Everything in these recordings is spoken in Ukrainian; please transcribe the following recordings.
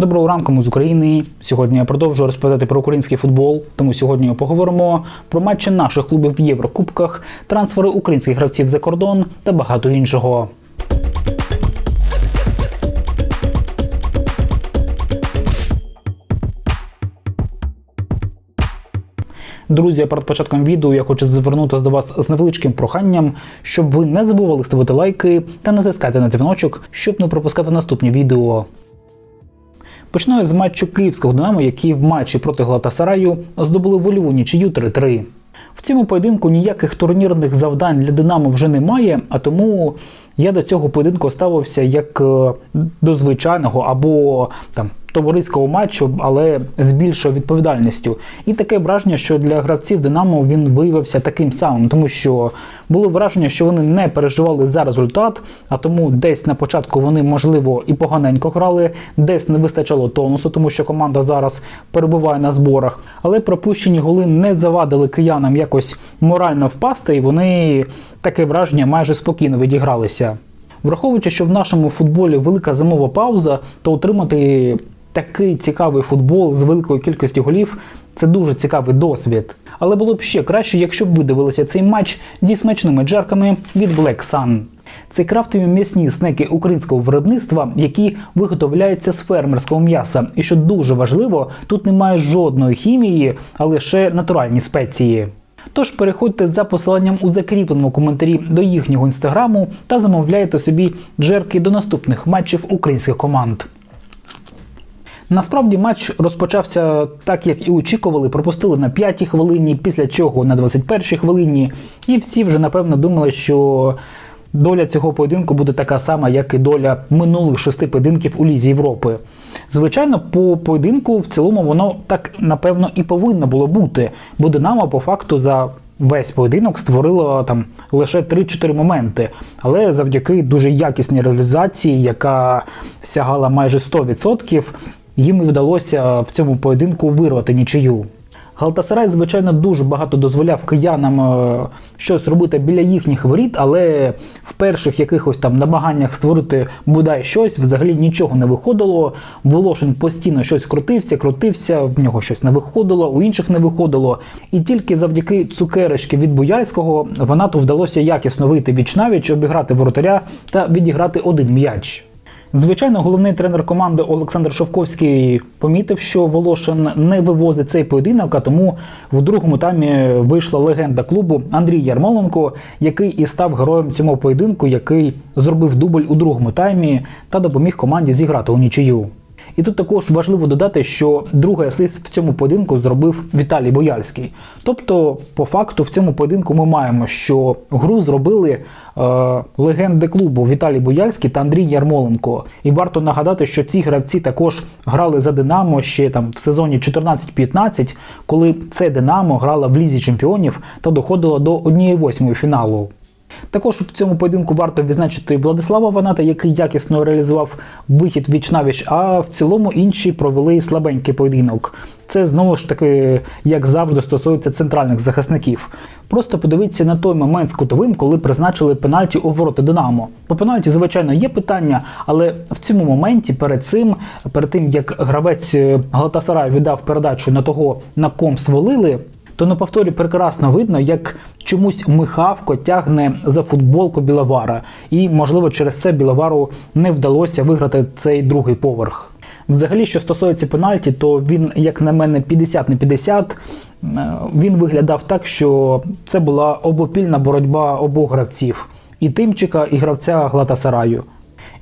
Доброго ранку, ми з України. Сьогодні я продовжую розповідати про український футбол. Тому сьогодні ми поговоримо про матчі наших клубів в Єврокубках, трансфери українських гравців за кордон та багато іншого. Друзі, перед початком відео я хочу звернутися до вас з невеличким проханням, щоб ви не забували ставити лайки та натискати на дзвіночок, щоб не пропускати наступні відео. Починаю з матчу київського Динамо, які в матчі проти Глатасараю здобули вольову нічию 3-3. В цьому поєдинку ніяких турнірних завдань для Динамо вже немає, а тому я до цього поєдинку ставився як е, до звичайного або там товариського матчу, але з більшою відповідальністю. І таке враження, що для гравців Динамо він виявився таким самим, тому що було враження, що вони не переживали за результат, а тому десь на початку вони, можливо, і поганенько грали, десь не вистачало тонусу, тому що команда зараз перебуває на зборах. Але пропущені голи не завадили киянам якось морально впасти, і вони таке враження майже спокійно відігралися. Враховуючи, що в нашому футболі велика зимова пауза, то отримати такий цікавий футбол з великою кількістю голів це дуже цікавий досвід. Але було б ще краще, якщо б ви дивилися цей матч зі смачними джерками від Black Sun. Це крафтові м'ясні снеки українського виробництва, які виготовляються з фермерського м'яса. І що дуже важливо, тут немає жодної хімії, а лише натуральні спеції. Тож переходьте за посиланням у закріпленому коментарі до їхнього інстаграму та замовляйте собі джерки до наступних матчів українських команд. Насправді матч розпочався так, як і очікували. Пропустили на 5-й хвилині, після чого на 21-й хвилині. І всі вже напевно думали, що доля цього поєдинку буде така сама, як і доля минулих шести поєдинків у Лізі Європи. Звичайно, по поєдинку в цілому воно так напевно і повинно було бути, бо Динамо по факту за весь поєдинок створило там лише 3-4 моменти, але завдяки дуже якісній реалізації, яка сягала майже 100%, їм і вдалося в цьому поєдинку вирвати нічию. Галтасарай, звичайно, дуже багато дозволяв киянам е, щось робити біля їхніх воріт, але в перших якихось там намаганнях створити бодай щось взагалі нічого не виходило. Волошин постійно щось крутився, крутився, в нього щось не виходило, у інших не виходило. І тільки завдяки цукерочки від Буяльського Ванату вдалося якісно вийти віч навіч, обіграти воротаря та відіграти один м'яч. Звичайно, головний тренер команди Олександр Шовковський помітив, що Волошин не вивозить цей поєдинок, а тому в другому таймі вийшла легенда клубу Андрій Ярмоленко, який і став героєм цього поєдинку, який зробив дубль у другому таймі та допоміг команді зіграти у нічию. І тут також важливо додати, що другий асист в цьому поєдинку зробив Віталій Бояльський. Тобто, по факту, в цьому поєдинку ми маємо, що гру зробили е, легенди клубу Віталій Бояльський та Андрій Ярмоленко. І варто нагадати, що ці гравці також грали за Динамо ще там в сезоні 14-15, коли це Динамо грала в лізі чемпіонів та доходило до 1-8 фіналу. Також в цьому поєдинку варто відзначити Владислава Ваната, який якісно реалізував вихід віч навіч, а в цілому інші провели слабенький поєдинок. Це знову ж таки, як завжди, стосується центральних захисників. Просто подивіться на той момент з кутовим, коли призначили пенальті у ворота Динамо. По пенальті, звичайно, є питання, але в цьому моменті перед цим, перед тим як гравець Галатасараю віддав передачу на того, на ком свалили, то на повторі прекрасно видно, як чомусь Михавко тягне за футболку Біловара, і, можливо, через це Біловару не вдалося виграти цей другий поверх. Взагалі, що стосується пенальті, то він, як на мене, 50 на 50. Він виглядав так, що це була обопільна боротьба обох гравців і Тимчика, і гравця Глатасараю.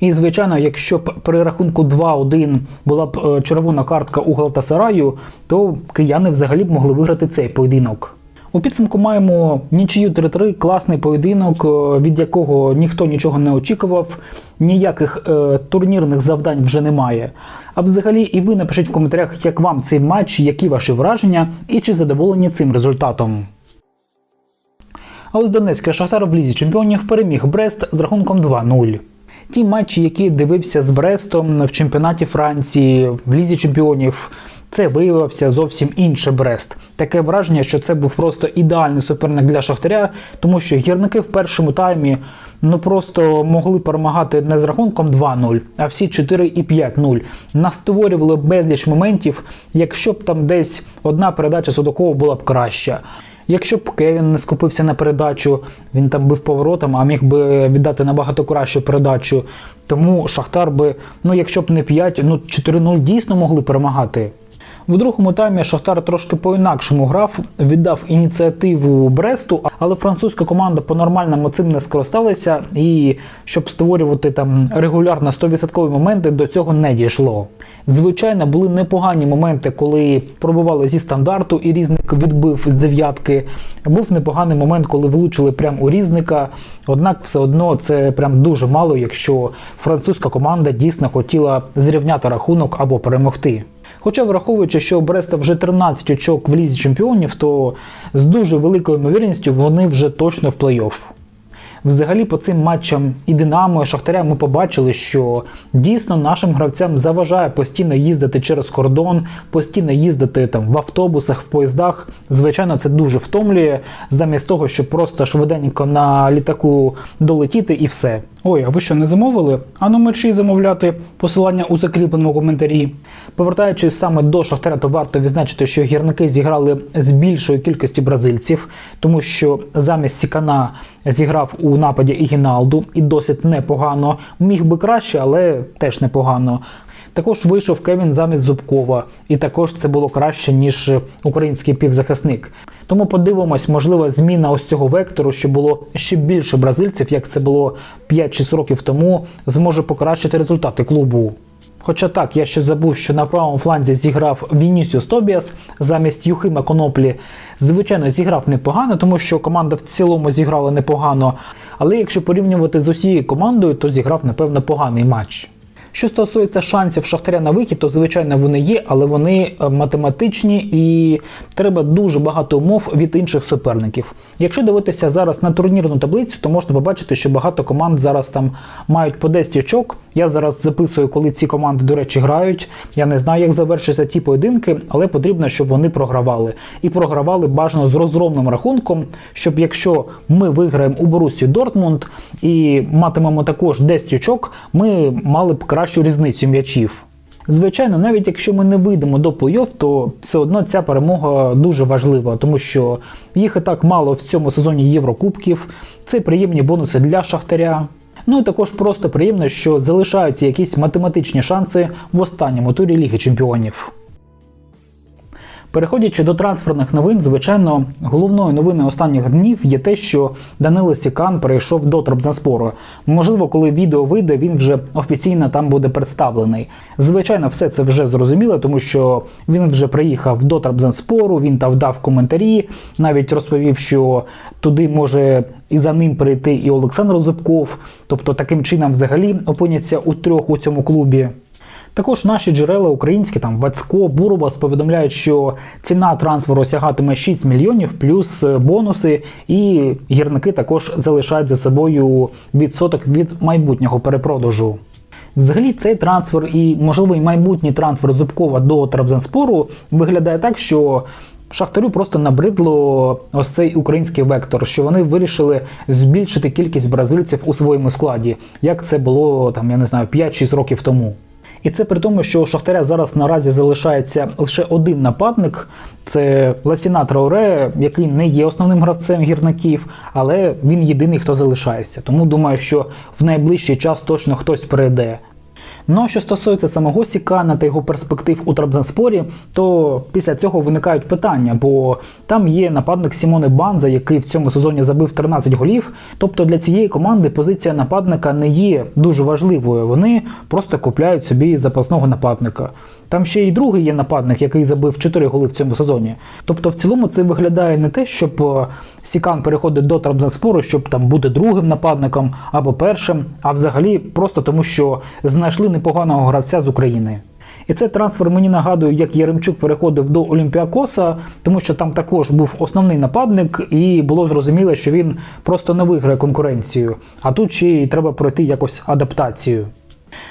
І, звичайно, якщо б при рахунку 2-1 була б е, червона картка у Галатасараю, то кияни взагалі б могли виграти цей поєдинок. У підсумку маємо нічию 3-3, класний поєдинок, е, від якого ніхто нічого не очікував, ніяких е, турнірних завдань вже немає. А взагалі, і ви напишіть в коментарях, як вам цей матч, які ваші враження і чи задоволені цим результатом. А ось Донецький Шахтар в лізі чемпіонів переміг Брест з рахунком 2-0. Ті матчі, які дивився з Брестом в чемпіонаті Франції, в лізі чемпіонів, це виявився зовсім інший Брест. Таке враження, що це був просто ідеальний суперник для Шахтаря, тому що гірники в першому таймі ну просто могли перемагати не з рахунком 2-0, а всі 4 і 5-0. Настворювали безліч моментів, якщо б там десь одна передача Судакова була б краща. Якщо б Кевін не скупився на передачу, він там бив поворотом, а міг би віддати набагато кращу передачу. Тому Шахтар би, ну якщо б не 5, ну 4-0 дійсно могли перемагати. В другому таймі Шахтар трошки по-інакшому грав, віддав ініціативу Бресту, але французька команда по-нормальному цим не скористалася, і щоб створювати там регулярно 100% моменти, до цього не дійшло. Звичайно, були непогані моменти, коли пробували зі стандарту, і різник відбив з дев'ятки. Був непоганий момент, коли влучили прямо у різника. Однак, все одно це прям дуже мало, якщо французька команда дійсно хотіла зрівняти рахунок або перемогти. Хоча, враховуючи, що Бреста вже 13 очок в лізі чемпіонів, то з дуже великою ймовірністю вони вже точно в плей-офф. Взагалі, по цим матчам і Динамо, і Шахтаря ми побачили, що дійсно нашим гравцям заважає постійно їздити через кордон, постійно їздити там в автобусах, в поїздах. Звичайно, це дуже втомлює, замість того, щоб просто швиденько на літаку долетіти і все. Ой, а ви що не замовили? А ну мерчі замовляти посилання у закріпленому коментарі. Повертаючись саме до Шахтаря, то варто відзначити, що гірники зіграли з більшої кількості бразильців, тому що замість Сікана зіграв у нападі і Гіналду, і досить непогано. Міг би краще, але теж непогано. Також вийшов Кевін замість Зубкова, і також це було краще, ніж український півзахисник. Тому подивимось, можливо, зміна ось цього вектору, що було ще більше бразильців, як це було 5-6 років тому, зможе покращити результати клубу. Хоча так, я ще забув, що на правому фланзі зіграв Вінісіус Тобіас замість Юхима Коноплі. Звичайно, зіграв непогано, тому що команда в цілому зіграла непогано. Але якщо порівнювати з усією командою, то зіграв, напевно, поганий матч. Що стосується шансів Шахтаря на вихід, то звичайно вони є, але вони е, математичні і треба дуже багато умов від інших суперників. Якщо дивитися зараз на турнірну таблицю, то можна побачити, що багато команд зараз там мають по 10 очок. Я зараз записую, коли ці команди, до речі, грають. Я не знаю, як завершаться ці поєдинки, але потрібно, щоб вони програвали. І програвали бажано з розгромним рахунком, щоб якщо ми виграємо у Борусі Дортмунд і матимемо також 10 очок, ми мали б кращу різницю м'ячів. Звичайно, навіть якщо ми не вийдемо до плей-офф, то все одно ця перемога дуже важлива, тому що їх і так мало в цьому сезоні Єврокубків. Це приємні бонуси для Шахтаря. Ну і також просто приємно, що залишаються якісь математичні шанси в останньому турі Ліги Чемпіонів. Переходячи до трансферних новин, звичайно, головною новиною останніх днів є те, що Данило Сікан перейшов до Трабзанспору. Можливо, коли відео вийде, він вже офіційно там буде представлений. Звичайно, все це вже зрозуміло, тому що він вже приїхав до Трабзанспору, він там дав коментарі, навіть розповів, що туди може і за ним прийти і Олександр Зубков. Тобто таким чином взагалі опиняться у трьох у цьому клубі. Також наші джерела українські, там Вацько, Бурбас повідомляють, що ціна трансферу сягатиме 6 мільйонів плюс бонуси, і гірники також залишають за собою відсоток від майбутнього перепродажу. Взагалі, цей трансфер і можливий майбутній трансфер Зубкова до Трабзанспору виглядає так, що Шахтарю просто набридло ось цей український вектор, що вони вирішили збільшити кількість бразильців у своєму складі, як це було там, я не знаю, 5-6 років тому. І це при тому, що у Шахтаря зараз наразі залишається лише один нападник. Це Ласіна Трауре, який не є основним гравцем гірників, але він єдиний, хто залишається. Тому думаю, що в найближчий час точно хтось прийде. Ну а що стосується самого Сікана та його перспектив у Трабзанспорі, то після цього виникають питання, бо там є нападник Сімоне Банза, який в цьому сезоні забив 13 голів. Тобто для цієї команди позиція нападника не є дуже важливою. Вони просто купляють собі запасного нападника. Там ще й другий є нападник, який забив 4 голи в цьому сезоні. Тобто, в цілому це виглядає не те, щоб е, Сікан переходить до Трабзанспору, щоб там бути другим нападником або першим, а взагалі просто тому, що знайшли непоганого гравця з України. І цей трансфер мені нагадує, як Яремчук переходив до Олімпіакоса, тому що там також був основний нападник, і було зрозуміло, що він просто не виграє конкуренцію. А тут ще й треба пройти якось адаптацію.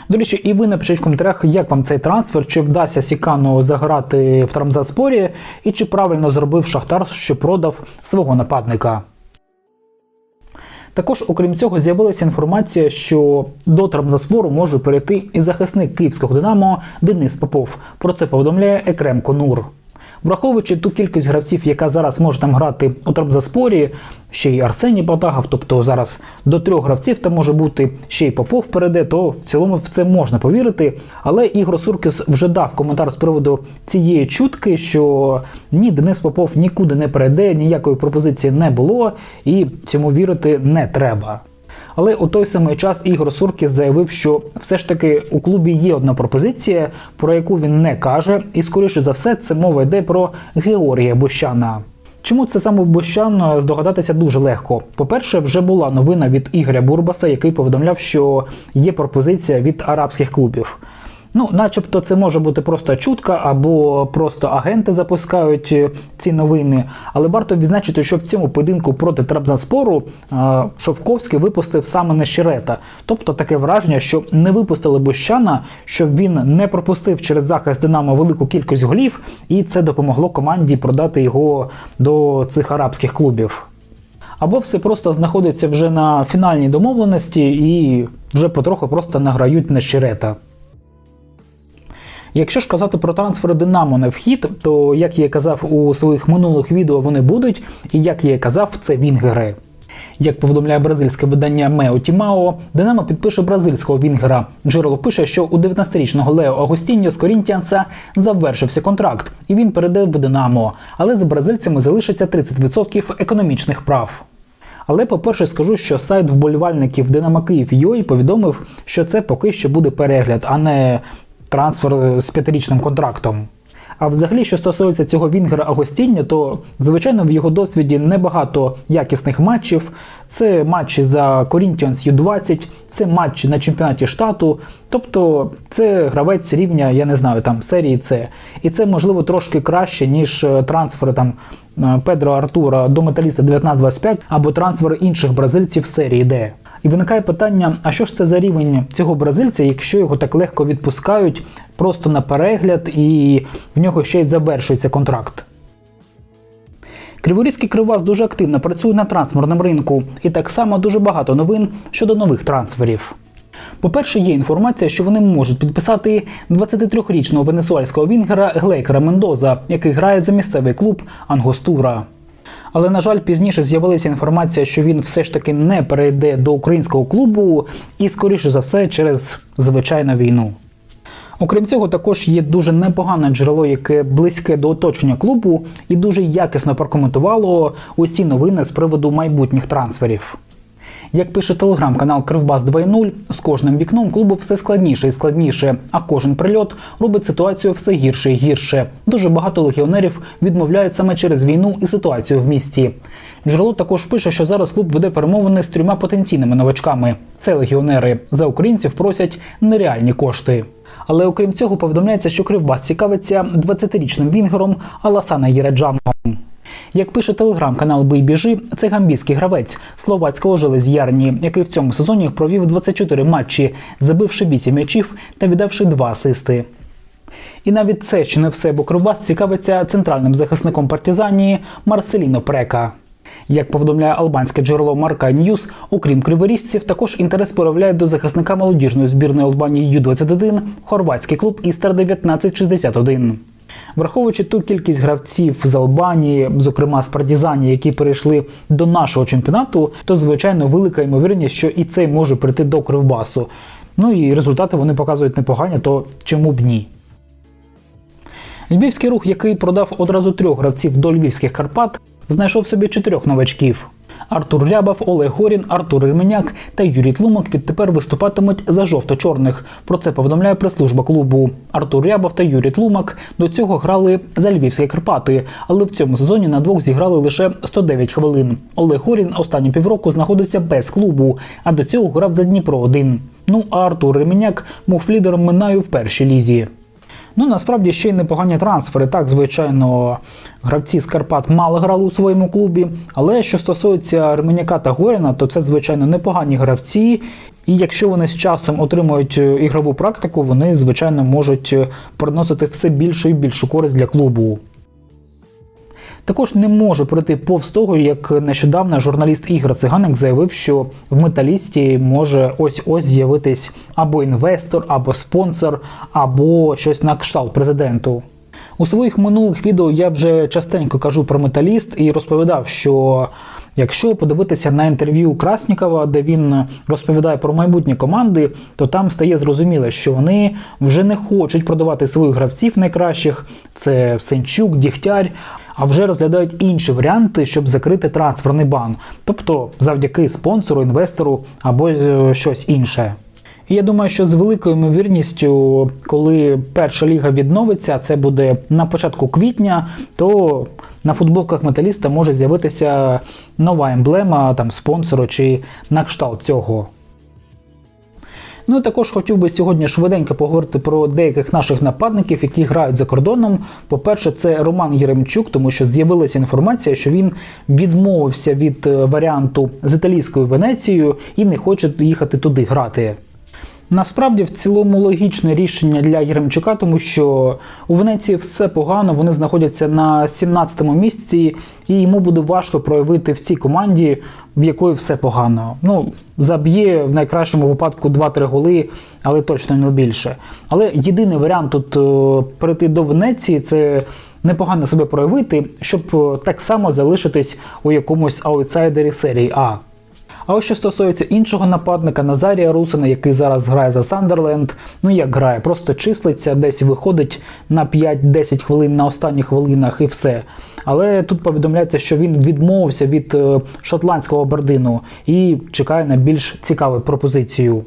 До речі, і ви напишіть в коментарях, як вам цей трансфер, чи вдасться Сікану заграти в Трамзаспорі, і чи правильно зробив Шахтар, що продав свого нападника. Також, окрім цього, з'явилася інформація, що до Трамзаспору може перейти і захисник київського Динамо Денис Попов. Про це повідомляє Екрем Конур. Враховуючи ту кількість гравців, яка зараз може там грати у Трамзаспорі, ще й Арсеній Батагов, тобто зараз до трьох гравців там може бути ще й Попов перейде, то в цілому в це можна повірити. Але Ігор Суркіс вже дав коментар з приводу цієї чутки, що ні, Денис Попов нікуди не перейде, ніякої пропозиції не було, і цьому вірити не треба. Але у той самий час Ігор Суркіс заявив, що все ж таки у клубі є одна пропозиція, про яку він не каже, і скоріше за все це мова йде про Георгія Бущана. Чому це саме Бущан здогадатися дуже легко? По-перше, вже була новина від Ігоря Бурбаса, який повідомляв, що є пропозиція від арабських клубів. Ну, начебто, це може бути просто чутка, або просто агенти запускають е, ці новини. Але варто відзначити, що в цьому поєдинку проти Трабзанспору е, Шовковський випустив саме Нещерета. Тобто таке враження, що не випустили Бущана, щоб він не пропустив через захист Динамо велику кількість голів, і це допомогло команді продати його до цих арабських клубів. Або все просто знаходиться вже на фінальній домовленості і вже потроху просто награють Нещерета. Якщо ж казати про трансфери Динамо на вхід, то як я казав у своїх минулих відео, вони будуть, і як я казав, це вінгери. Як повідомляє бразильське видання Мео Тімао, Динамо підпише бразильського вінгера. Джерело пише, що у 19-річного Лео Агостіньо з Корінтіанса завершився контракт, і він перейде в Динамо. Але з бразильцями залишиться 30% економічних прав. Але, по-перше, скажу, що сайт вболівальників Динамо Київ Йой повідомив, що це поки що буде перегляд, а не трансфер з п'ятирічним контрактом. А взагалі, що стосується цього Вінгера Агостіння, то звичайно в його досвіді небагато якісних матчів. Це матчі за Corinthians U20, це матчі на чемпіонаті штату. Тобто це гравець рівня, я не знаю, там серії С. І це можливо трошки краще, ніж е, трансфери там е, Педро Артура до металіста 1925 або трансфери інших бразильців серії Д. І виникає питання: а що ж це за рівень цього бразильця, якщо його так легко відпускають просто на перегляд і в нього ще й завершується контракт? Криворізький кривбас дуже активно працює на трансферному ринку, і так само дуже багато новин щодо нових трансферів. По-перше, є інформація, що вони можуть підписати 23-річного венесуальського вінгера Глейкера Мендоза, який грає за місцевий клуб Ангостура. Але, на жаль, пізніше з'явилася інформація, що він все ж таки не перейде до українського клубу і, скоріше за все, через звичайну війну. Окрім цього, також є дуже непогане джерело, яке близьке до оточення клубу, і дуже якісно прокоментувало усі новини з приводу майбутніх трансферів. Як пише телеграм-канал Кривбас 2.0, з кожним вікном клубу все складніше і складніше, а кожен прильот робить ситуацію все гірше і гірше. Дуже багато легіонерів відмовляють саме через війну і ситуацію в місті. Джерело також пише, що зараз клуб веде перемовини з трьома потенційними новачками. Це легіонери за українців просять нереальні кошти. Але окрім цього, повідомляється, що Кривбас цікавиться 20-річним вінгером Аласана Єреджаном. Як пише телеграм-канал Бийбіжи, це гамбійський гравець словацького желез'ярні, який в цьому сезоні провів 24 матчі, забивши 8 м'ячів та віддавши 2 асисти. І навіть це ще не все, бо Кривбас цікавиться центральним захисником партизанії Марселіно Прека. Як повідомляє албанське джерело Марка Ньюс, окрім криворізців, також інтерес проявляє до захисника молодіжної збірної Албанії Ю-21 хорватський клуб Істер 1961. Враховуючи ту кількість гравців з Албанії, зокрема з Партізані, які перейшли до нашого чемпіонату, то звичайно велика ймовірність, що і цей може прийти до Кривбасу. Ну і результати вони показують непогані, то чому б ні? Львівський рух, який продав одразу трьох гравців до львівських Карпат, знайшов собі чотирьох новачків. Артур Рябов, Олег Горін, Артур Ременяк та Юрій Тлумак відтепер виступатимуть за жовто-чорних. Про це повідомляє прес-служба клубу. Артур Рябов та Юрій Тлумак до цього грали за львівські Карпати, але в цьому сезоні на двох зіграли лише 109 хвилин. Олег Горін останні півроку знаходився без клубу, а до цього грав за Дніпро 1 Ну а Артур Ременяк був лідером Минаю в першій лізі. Ну насправді ще й непогані трансфери. Так, звичайно, гравці з Карпат мало грали у своєму клубі. Але що стосується Ременяка та Горіна, то це звичайно непогані гравці. І якщо вони з часом отримують е, ігрову практику, вони звичайно можуть е, приносити все більшу і більшу користь для клубу. Також не можу пройти повз того, як нещодавно журналіст Ігор Циганик заявив, що в металісті може ось ось з'явитись або інвестор, або спонсор, або щось на кшталт президенту. У своїх минулих відео я вже частенько кажу про металіст і розповідав, що якщо подивитися на інтерв'ю Краснікова, де він розповідає про майбутнє команди, то там стає зрозуміло, що вони вже не хочуть продавати своїх гравців найкращих. Це Сенчук, Дігтяр, а вже розглядають інші варіанти, щоб закрити трансферний бан, тобто завдяки спонсору, інвестору або е, щось інше. І я думаю, що з великою ймовірністю, коли перша ліга відновиться, це буде на початку квітня, то на футболках металіста може з'явитися нова емблема там спонсору чи на кшталт цього. Ну і також хотів би сьогодні швиденько поговорити про деяких наших нападників, які грають за кордоном. По-перше, це Роман Єремчук, тому що з'явилася інформація, що він відмовився від е, варіанту з італійською Венецією і не хоче їхати туди грати. Насправді, в цілому логічне рішення для Єремчука, тому що у Венеції все погано, вони знаходяться на 17-му місці, і йому буде важко проявити в цій команді, в якої все погано. Ну, заб'є в найкращому випадку 2-3 голи, але точно не більше. Але єдиний варіант тут е, перейти до Венеції це непогано себе проявити, щоб е, так само залишитись у якомусь аутсайдері серії А. А ось що стосується іншого нападника Назарія Русина, який зараз грає за Сандерленд, ну як грає, просто числиться, десь виходить на 5-10 хвилин на останніх хвилинах і все. Але тут повідомляється, що він відмовився від е, шотландського Бердину і чекає на більш цікаву пропозицію.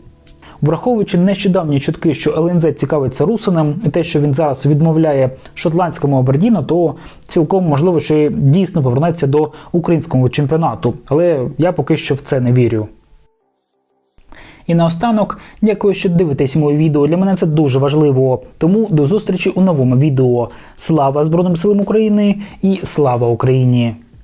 Враховуючи нещодавні чутки, що ЛНЗ цікавиться Русиним, і те, що він зараз відмовляє шотландському Абердіну, то цілком можливо, що дійсно повернеться до українського чемпіонату. Але я поки що в це не вірю. І наостанок, дякую, що дивитесь моє відео. Для мене це дуже важливо. Тому до зустрічі у новому відео. Слава Збройним силам України і слава Україні!